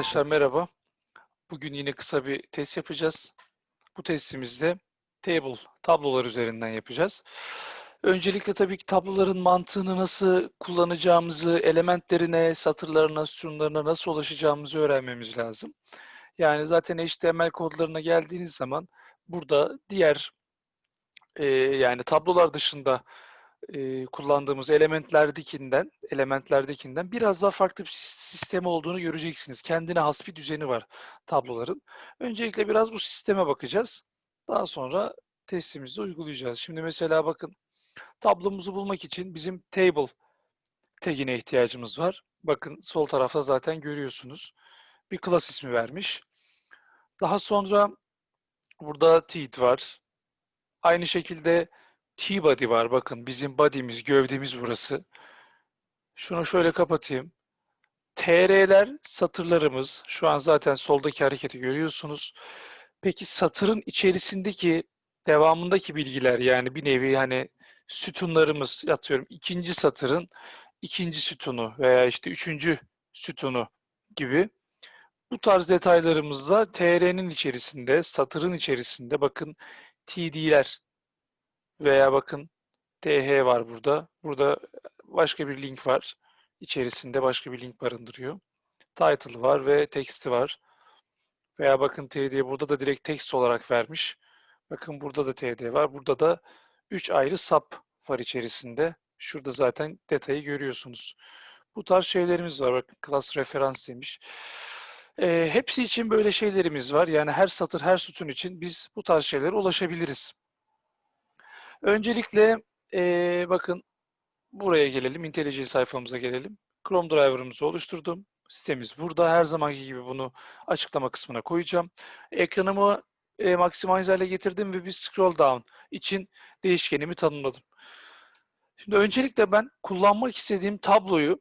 Arkadaşlar merhaba. Bugün yine kısa bir test yapacağız. Bu testimizde table, tablolar üzerinden yapacağız. Öncelikle tabii ki tabloların mantığını nasıl kullanacağımızı, elementlerine, satırlarına, sütunlarına nasıl ulaşacağımızı öğrenmemiz lazım. Yani zaten HTML kodlarına geldiğiniz zaman burada diğer e, yani tablolar dışında e, kullandığımız elementlerdekinden, elementlerdekinden biraz daha farklı bir sistem olduğunu göreceksiniz. Kendine has bir düzeni var tabloların. Öncelikle biraz bu sisteme bakacağız. Daha sonra testimizi uygulayacağız. Şimdi mesela bakın tablomuzu bulmak için bizim table tagine ihtiyacımız var. Bakın sol tarafta zaten görüyorsunuz. Bir class ismi vermiş. Daha sonra burada teeth var. Aynı şekilde T-body var. Bakın bizim body'miz, gövdemiz burası. Şunu şöyle kapatayım. TR'ler satırlarımız. Şu an zaten soldaki hareketi görüyorsunuz. Peki satırın içerisindeki devamındaki bilgiler yani bir nevi hani sütunlarımız atıyorum ikinci satırın ikinci sütunu veya işte üçüncü sütunu gibi bu tarz detaylarımızda TR'nin içerisinde, satırın içerisinde bakın TD'ler veya bakın TH var burada. Burada başka bir link var. İçerisinde başka bir link barındırıyor. Title var ve text'i var. Veya bakın TD burada da direkt text olarak vermiş. Bakın burada da TD var. Burada da 3 ayrı sub var içerisinde. Şurada zaten detayı görüyorsunuz. Bu tarz şeylerimiz var. Bakın class referans demiş. E, hepsi için böyle şeylerimiz var. Yani her satır, her sütun için biz bu tarz şeylere ulaşabiliriz. Öncelikle e, bakın buraya gelelim. IntelliJ sayfamıza gelelim. Chrome driver'ımızı oluşturdum. Sitemiz burada. Her zamanki gibi bunu açıklama kısmına koyacağım. Ekranımı e, maximize hale getirdim ve bir scroll down için değişkenimi tanımladım. Şimdi öncelikle ben kullanmak istediğim tabloyu,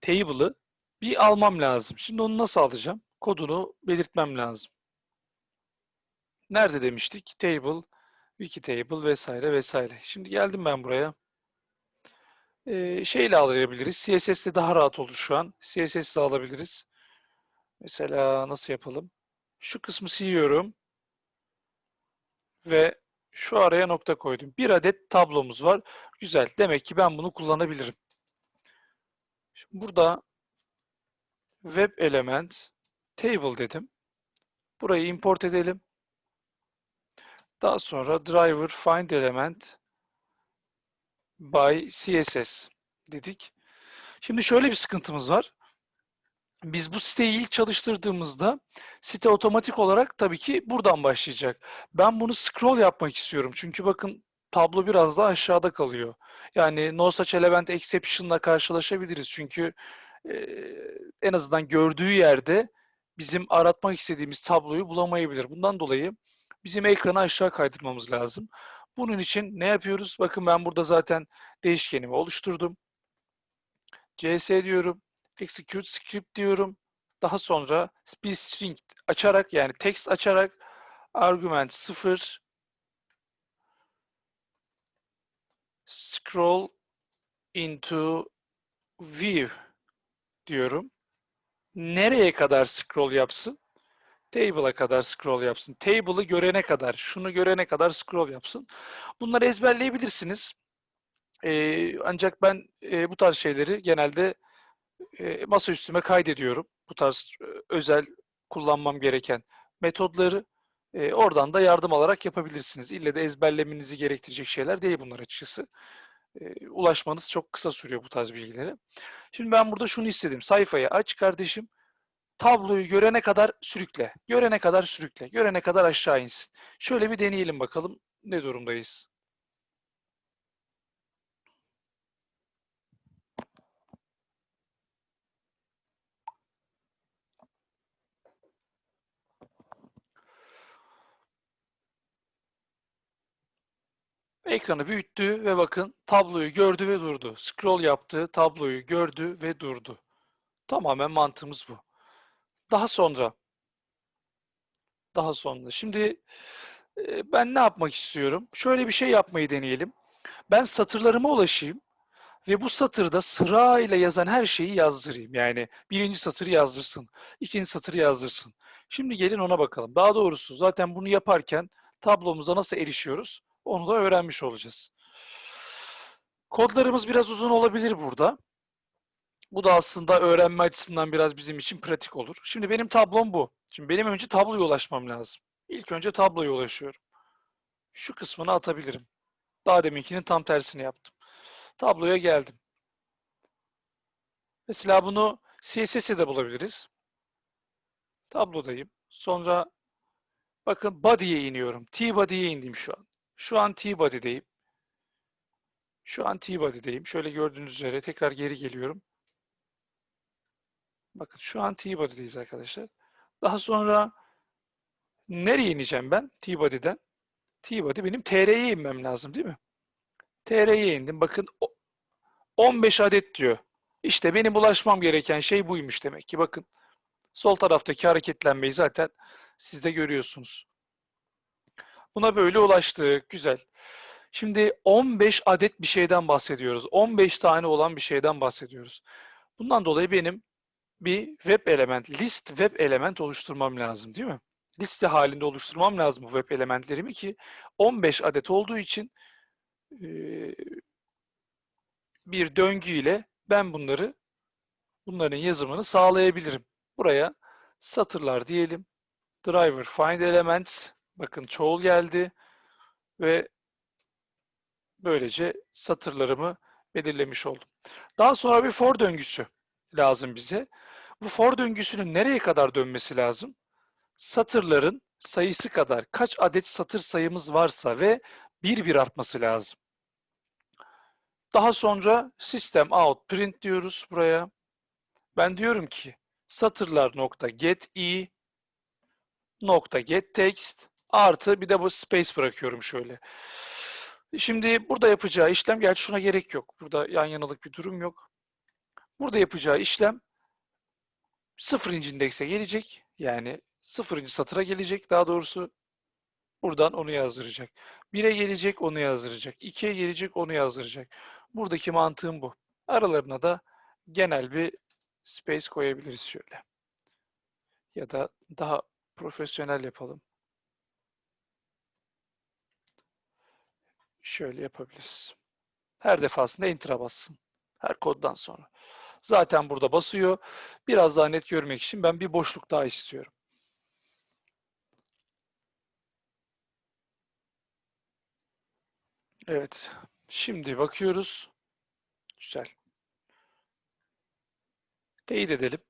table'ı bir almam lazım. Şimdi onu nasıl alacağım? Kodunu belirtmem lazım. Nerede demiştik? Table, Wikitable vesaire vesaire. Şimdi geldim ben buraya. Ee, şeyle alabiliriz. CSS ile daha rahat olur şu an. CSS ile alabiliriz. Mesela nasıl yapalım? Şu kısmı siliyorum. Ve şu araya nokta koydum. Bir adet tablomuz var. Güzel. Demek ki ben bunu kullanabilirim. Şimdi burada web element table dedim. Burayı import edelim. Daha sonra driver find element by CSS dedik. Şimdi şöyle bir sıkıntımız var. Biz bu siteyi ilk çalıştırdığımızda site otomatik olarak tabii ki buradan başlayacak. Ben bunu scroll yapmak istiyorum. Çünkü bakın tablo biraz daha aşağıda kalıyor. Yani no such element exception'la karşılaşabiliriz. Çünkü e, en azından gördüğü yerde bizim aratmak istediğimiz tabloyu bulamayabilir. Bundan dolayı bizim ekranı aşağı kaydırmamız lazım. Bunun için ne yapıyoruz? Bakın ben burada zaten değişkenimi oluşturdum. cs diyorum. Execute script diyorum. Daha sonra bir string açarak yani text açarak argument 0 scroll into view diyorum. Nereye kadar scroll yapsın? Table'a kadar scroll yapsın. Table'ı görene kadar, şunu görene kadar scroll yapsın. Bunları ezberleyebilirsiniz. Ee, ancak ben e, bu tarz şeyleri genelde e, masa üstüme kaydediyorum. Bu tarz e, özel kullanmam gereken metodları e, oradan da yardım alarak yapabilirsiniz. İlle de ezberlemenizi gerektirecek şeyler değil bunlar açıkçası. E, ulaşmanız çok kısa sürüyor bu tarz bilgilere. Şimdi ben burada şunu istedim. Sayfayı aç kardeşim tabloyu görene kadar sürükle. Görene kadar sürükle. Görene kadar aşağı insin. Şöyle bir deneyelim bakalım ne durumdayız. Ekranı büyüttü ve bakın tabloyu gördü ve durdu. Scroll yaptı, tabloyu gördü ve durdu. Tamamen mantığımız bu. Daha sonra daha sonra. Şimdi e, ben ne yapmak istiyorum? Şöyle bir şey yapmayı deneyelim. Ben satırlarıma ulaşayım. Ve bu satırda sırayla yazan her şeyi yazdırayım. Yani birinci satırı yazdırsın, ikinci satırı yazdırsın. Şimdi gelin ona bakalım. Daha doğrusu zaten bunu yaparken tablomuza nasıl erişiyoruz onu da öğrenmiş olacağız. Kodlarımız biraz uzun olabilir burada. Bu da aslında öğrenme açısından biraz bizim için pratik olur. Şimdi benim tablom bu. Şimdi benim önce tabloya ulaşmam lazım. İlk önce tabloya ulaşıyorum. Şu kısmını atabilirim. Daha deminkinin tam tersini yaptım. Tabloya geldim. Mesela bunu CSS'e de bulabiliriz. Tablodayım. Sonra bakın body'ye iniyorum. T-body'ye indim şu an. Şu an T-body'deyim. Şu an T-body'deyim. Şöyle gördüğünüz üzere tekrar geri geliyorum. Bakın şu an T-body'deyiz arkadaşlar. Daha sonra nereye ineceğim ben T-body'den? T-body benim TR'ye inmem lazım değil mi? TR'ye indim. Bakın 15 adet diyor. İşte benim ulaşmam gereken şey buymuş demek ki. Bakın sol taraftaki hareketlenmeyi zaten siz de görüyorsunuz. Buna böyle ulaştık. Güzel. Şimdi 15 adet bir şeyden bahsediyoruz. 15 tane olan bir şeyden bahsediyoruz. Bundan dolayı benim bir web element, list web element oluşturmam lazım değil mi? Liste halinde oluşturmam lazım bu web elementlerimi ki 15 adet olduğu için bir döngü ile ben bunları bunların yazımını sağlayabilirim. Buraya satırlar diyelim. Driver find elements. Bakın çoğul geldi ve böylece satırlarımı belirlemiş oldum. Daha sonra bir for döngüsü lazım bize. Bu for döngüsünün nereye kadar dönmesi lazım? Satırların sayısı kadar kaç adet satır sayımız varsa ve bir bir artması lazım. Daha sonra system out print diyoruz buraya. Ben diyorum ki satırlar nokta get i nokta get text artı bir de bu space bırakıyorum şöyle. Şimdi burada yapacağı işlem, gerçi şuna gerek yok. Burada yan yanalık bir durum yok. Burada yapacağı işlem sıfırıncı indekse gelecek. Yani sıfırıncı satıra gelecek daha doğrusu. Buradan onu yazdıracak. 1'e gelecek onu yazdıracak. 2'ye gelecek onu yazdıracak. Buradaki mantığım bu. Aralarına da genel bir space koyabiliriz şöyle. Ya da daha profesyonel yapalım. Şöyle yapabiliriz. Her defasında enter'a bassın. Her koddan sonra. Zaten burada basıyor. Biraz daha net görmek için ben bir boşluk daha istiyorum. Evet. Şimdi bakıyoruz. Güzel. Teyit edelim.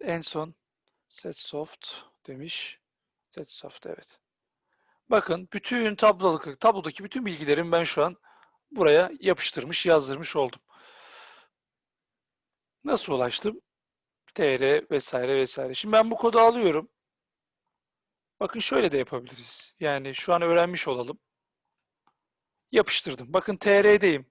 En son set soft demiş. Set soft evet. Bakın bütün tablodaki, tablodaki bütün bilgilerimi ben şu an buraya yapıştırmış, yazdırmış oldum. Nasıl ulaştım? TR vesaire vesaire. Şimdi ben bu kodu alıyorum. Bakın şöyle de yapabiliriz. Yani şu an öğrenmiş olalım. Yapıştırdım. Bakın TR'deyim.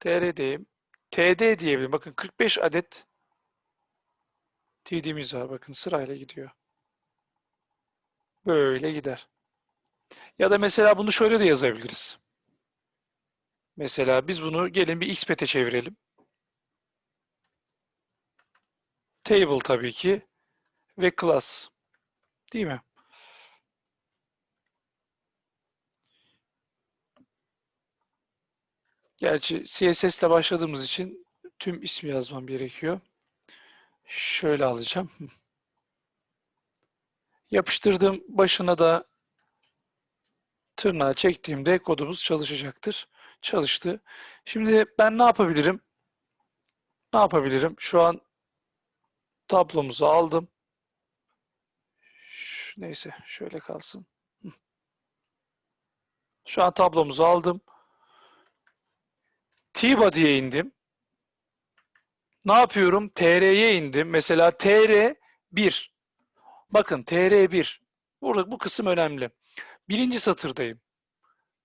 TR'deyim. TD diyebilirim. Bakın 45 adet TD'miz var. Bakın sırayla gidiyor. Böyle gider. Ya da mesela bunu şöyle de yazabiliriz. Mesela biz bunu gelin bir xpet'e çevirelim. Table tabii ki ve class. Değil mi? Gerçi CSS ile başladığımız için tüm ismi yazmam gerekiyor. Şöyle alacağım. Yapıştırdığım başına da tırnağı çektiğimde kodumuz çalışacaktır. Çalıştı. Şimdi ben ne yapabilirim? Ne yapabilirim? Şu an tablomuzu aldım. Neyse şöyle kalsın. Şu an tablomuzu aldım. T-body'ye indim. Ne yapıyorum? TR'ye indim. Mesela TR 1. Bakın TR 1. Burada bu kısım önemli. Birinci satırdayım.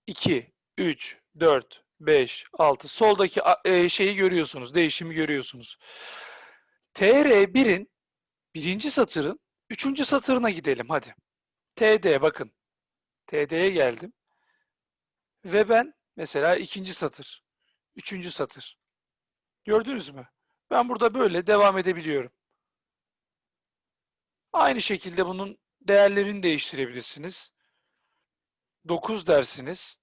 2, 3, 4, 5, 6. Soldaki e, şeyi görüyorsunuz. Değişimi görüyorsunuz. TR1'in birinci satırın üçüncü satırına gidelim hadi. TD bakın. TD'ye geldim. Ve ben Mesela ikinci satır, üçüncü satır. Gördünüz mü? Ben burada böyle devam edebiliyorum. Aynı şekilde bunun değerlerini değiştirebilirsiniz. 9 dersiniz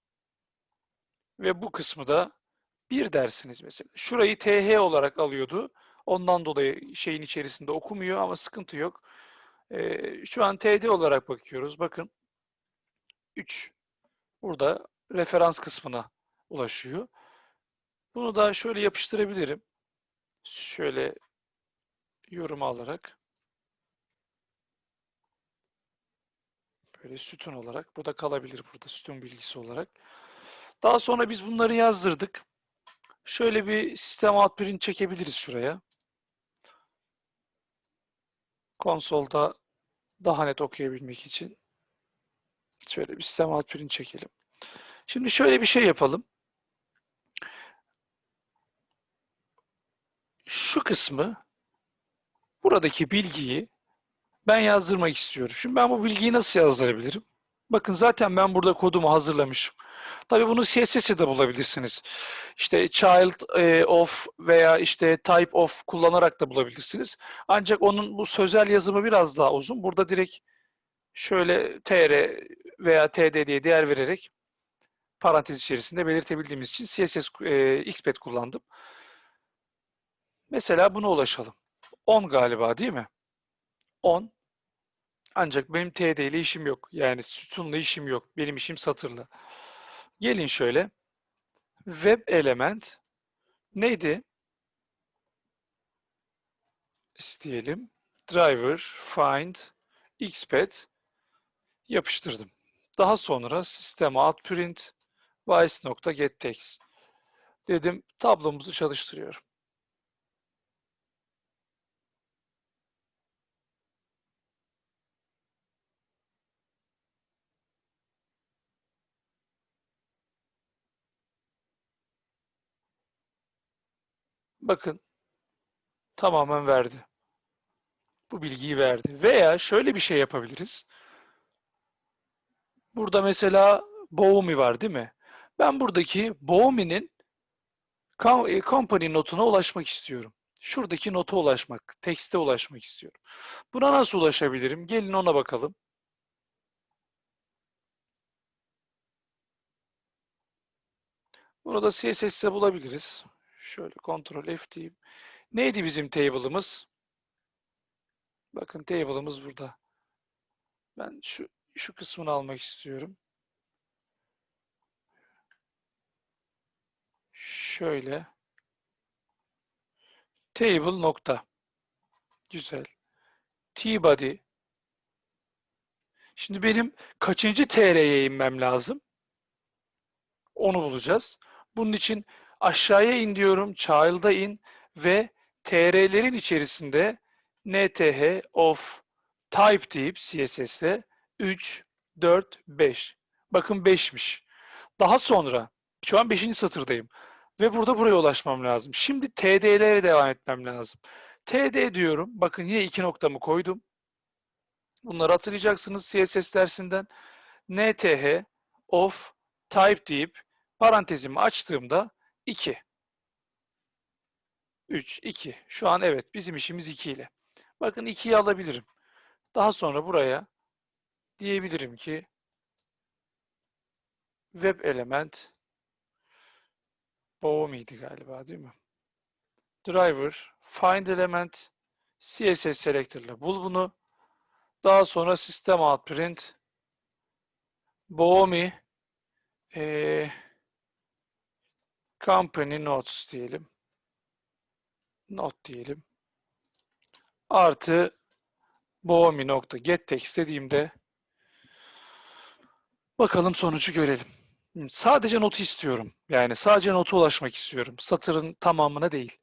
ve bu kısmı da 1 dersiniz mesela. Şurayı TH olarak alıyordu. Ondan dolayı şeyin içerisinde okumuyor ama sıkıntı yok. Ee, şu an TD olarak bakıyoruz. Bakın 3 burada referans kısmına ulaşıyor. Bunu da şöyle yapıştırabilirim. Şöyle yorum alarak böyle sütun olarak bu da kalabilir burada sütun bilgisi olarak. Daha sonra biz bunları yazdırdık. Şöyle bir sistem out print çekebiliriz şuraya. Konsolda daha net okuyabilmek için. Şöyle bir sistem out print çekelim. Şimdi şöyle bir şey yapalım. Şu kısmı buradaki bilgiyi ben yazdırmak istiyorum. Şimdi ben bu bilgiyi nasıl yazdırabilirim? Bakın zaten ben burada kodumu hazırlamışım. Tabii bunu CSS'de de bulabilirsiniz. İşte child e, of veya işte type of kullanarak da bulabilirsiniz. Ancak onun bu sözel yazımı biraz daha uzun. Burada direkt şöyle tr veya td diye değer vererek parantez içerisinde belirtebildiğimiz için CSS e, xpad kullandım. Mesela buna ulaşalım. 10 galiba değil mi? 10 ancak benim TD ile işim yok. Yani sütunla işim yok. Benim işim satırla. Gelin şöyle. Web element neydi? İsteyelim. Driver find xpad yapıştırdım. Daha sonra sisteme out print vice.getText dedim. Tablomuzu çalıştırıyorum. Bakın tamamen verdi. Bu bilgiyi verdi. Veya şöyle bir şey yapabiliriz. Burada mesela Boumi var değil mi? Ben buradaki Boumi'nin e, company notuna ulaşmak istiyorum. Şuradaki nota ulaşmak, tekste ulaşmak istiyorum. Buna nasıl ulaşabilirim? Gelin ona bakalım. Burada CSS'de bulabiliriz. Şöyle Ctrl F diyeyim. Neydi bizim table'ımız? Bakın table'ımız burada. Ben şu şu kısmını almak istiyorum. Şöyle table nokta. Güzel. T-body. Şimdi benim kaçıncı TR'ye inmem lazım? Onu bulacağız. Bunun için aşağıya in diyorum. Child'a in ve TR'lerin içerisinde NTH of type deyip CSS'de 3, 4, 5. Bakın 5'miş. Daha sonra şu an 5. satırdayım. Ve burada buraya ulaşmam lazım. Şimdi TD'lere devam etmem lazım. TD diyorum. Bakın yine iki noktamı koydum. Bunları hatırlayacaksınız CSS dersinden. NTH of type deyip parantezimi açtığımda 2. 3, 2. Şu an evet bizim işimiz 2 ile. Bakın 2'yi alabilirim. Daha sonra buraya diyebilirim ki web element Boğum'iydi galiba değil mi? Driver, find element, CSS selector ile bul bunu. Daha sonra system out print Boğumi e, company notes diyelim. Not diyelim. Artı Boğumi nokta get text dediğimde bakalım sonucu görelim. Sadece notu istiyorum. Yani sadece nota ulaşmak istiyorum. Satırın tamamına değil.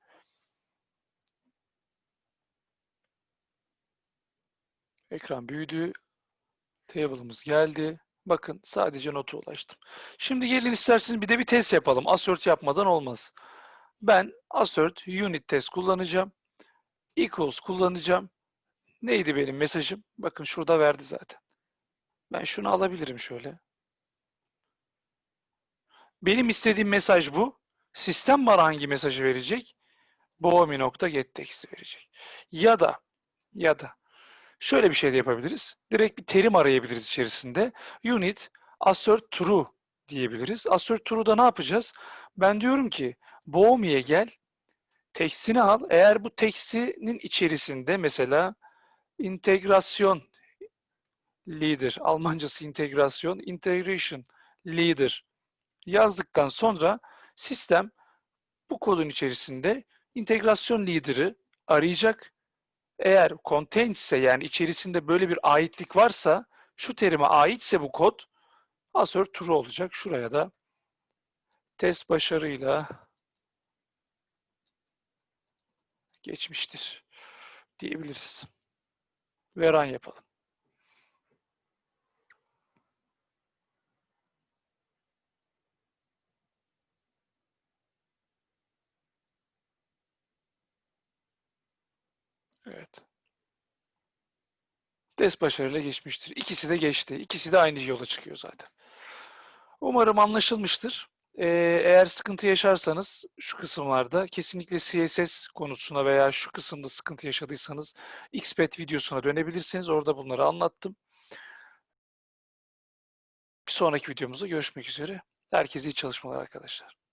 Ekran büyüdü. Table'ımız geldi. Bakın sadece nota ulaştım. Şimdi gelin isterseniz bir de bir test yapalım. Assert yapmadan olmaz. Ben assert unit test kullanacağım. Equals kullanacağım. Neydi benim mesajım? Bakın şurada verdi zaten. Ben şunu alabilirim şöyle. Benim istediğim mesaj bu. Sistem bana hangi mesajı verecek? Bomi nokta get text'i verecek. Ya da ya da şöyle bir şey de yapabiliriz. Direkt bir terim arayabiliriz içerisinde. Unit assert true diyebiliriz. Assert true'da ne yapacağız? Ben diyorum ki Bomi'ye gel, tekstini al. Eğer bu tekstinin içerisinde mesela integrasyon leader, Almancası integrasyon, integration leader yazdıktan sonra sistem bu kodun içerisinde integrasyon lider'ı arayacak. Eğer contains ise yani içerisinde böyle bir aitlik varsa şu terime aitse bu kod assert true olacak. Şuraya da test başarıyla geçmiştir diyebiliriz. Ve run yapalım. Evet. Test başarıyla geçmiştir. İkisi de geçti. İkisi de aynı yola çıkıyor zaten. Umarım anlaşılmıştır. Ee, eğer sıkıntı yaşarsanız şu kısımlarda kesinlikle CSS konusuna veya şu kısımda sıkıntı yaşadıysanız XPath videosuna dönebilirsiniz. Orada bunları anlattım. Bir sonraki videomuzda görüşmek üzere. Herkese iyi çalışmalar arkadaşlar.